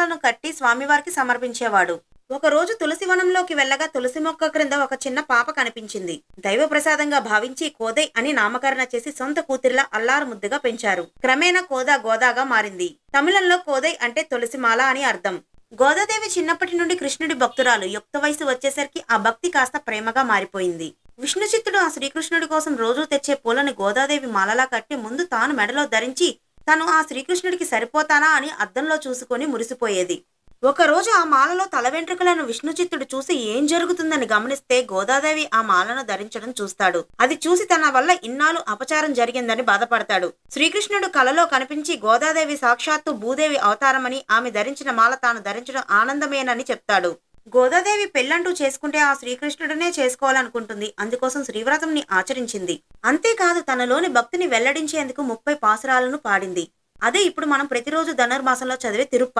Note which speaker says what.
Speaker 1: మాలను కట్టి స్వామివారికి సమర్పించేవాడు. ఒకరోజు తులసివనంలోకి వెళ్ళగా తులసి మొక్క క్రింద ఒక చిన్న పాప కనిపించింది. దైవ ప్రసాదంగా భావించి కోదై అని నామకరణ చేసి సొంత కూతురిలా అల్లారు ముద్దుగా పెంచారు. క్రమేణా కోదా గోదాగా మారింది. తమిళంలో కోదై అంటే తులసిమాల అని అర్థం. గోదాదేవి చిన్నప్పటి నుండి కృష్ణుడి భక్తురాలు. యుక్త వయసు వచ్చేసరికి ఆ భక్తి కాస్త ప్రేమగా మారిపోయింది. విష్ణుచిత్తుడు ఆ శ్రీకృష్ణుడి కోసం రోజూ తెచ్చే పూలను గోదాదేవి మాలలా కట్టి ముందు తాను మెడలో ధరించి తను ఆ శ్రీకృష్ణుడికి సరిపోతానా అని అద్దంలో చూసుకొని మురిసిపోయేది. ఒకరోజు ఆ మాలలో తల వెంట్రుకలను విష్ణు చిత్తుడు చూసి ఏం జరుగుతుందని గమనిస్తే గోదాదేవి ఆ మాలను ధరించడం చూస్తాడు. అది చూసి తన వల్ల ఇన్నాళ్ళు అపచారం జరిగిందని బాధపడతాడు. శ్రీకృష్ణుడు కలలో కనిపించి గోదాదేవి సాక్షాత్తు భూదేవి అవతారమని ఆమె ధరించిన మాల తాను ధరించడం ఆనందమేనని చెప్తాడు. గోదాదేవి పెళ్ళంటూ చేసుకుంటే ఆ శ్రీకృష్ణుడనే చేసుకోవాలనుకుంటుంది. అందుకోసం శ్రీవ్రతంని ఆచరించింది. అంతేకాదు తనలోని భక్తిని వెల్లడించేందుకు ముప్పై పాసురాలను పాడింది. అదే ఇప్పుడు మనం ప్రతిరోజు ధనుర్మాసంలో చదివే తిరుప్ప